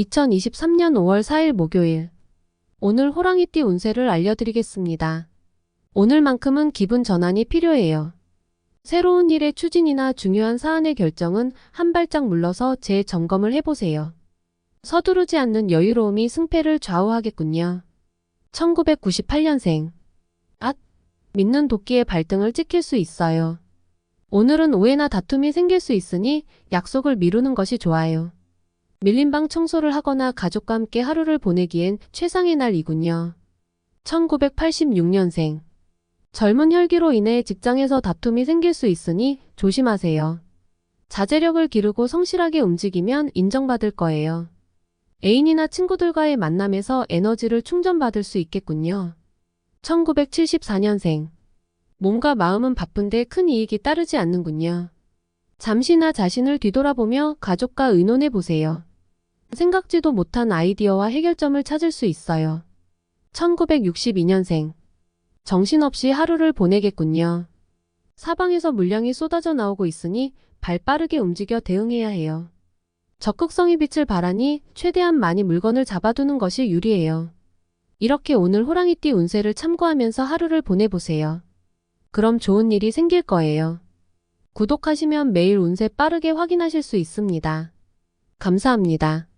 2023년 5월 4일 목요일. 오늘 호랑이띠 운세를 알려드리겠습니다. 오늘만큼은 기분 전환이 필요해요. 새로운 일의 추진이나 중요한 사안의 결정은 한 발짝 물러서 재점검을 해보세요. 서두르지 않는 여유로움이 승패를 좌우하겠군요. 1998년생. 앗! 믿는 도끼의 발등을 찍힐 수 있어요. 오늘은 오해나 다툼이 생길 수 있으니 약속을 미루는 것이 좋아요. 밀린 방 청소를 하거나 가족과 함께 하루를 보내기엔 최상의 날이군요. 1986년생. 젊은 혈기로 인해 직장에서 다툼이 생길 수 있으니 조심하세요. 자제력을 기르고 성실하게 움직이면 인정받을 거예요. 애인이나 친구들과의 만남에서 에너지를 충전받을 수 있겠군요. 1974년생. 몸과 마음은 바쁜데 큰 이익이 따르지 않는군요. 잠시나 자신을 뒤돌아보며 가족과 의논해 보세요. 생각지도 못한 아이디어와 해결점을 찾을 수 있어요. 1962년생. 정신없이 하루를 보내겠군요. 사방에서 물량이 쏟아져 나오고 있으니 발 빠르게 움직여 대응해야 해요. 적극성이 빛을 발하니 최대한 많이 물건을 잡아두는 것이 유리해요. 이렇게 오늘 호랑이띠 운세를 참고하면서 하루를 보내보세요. 그럼 좋은 일이 생길 거예요. 구독하시면 매일 운세 빠르게 확인하실 수 있습니다. 감사합니다.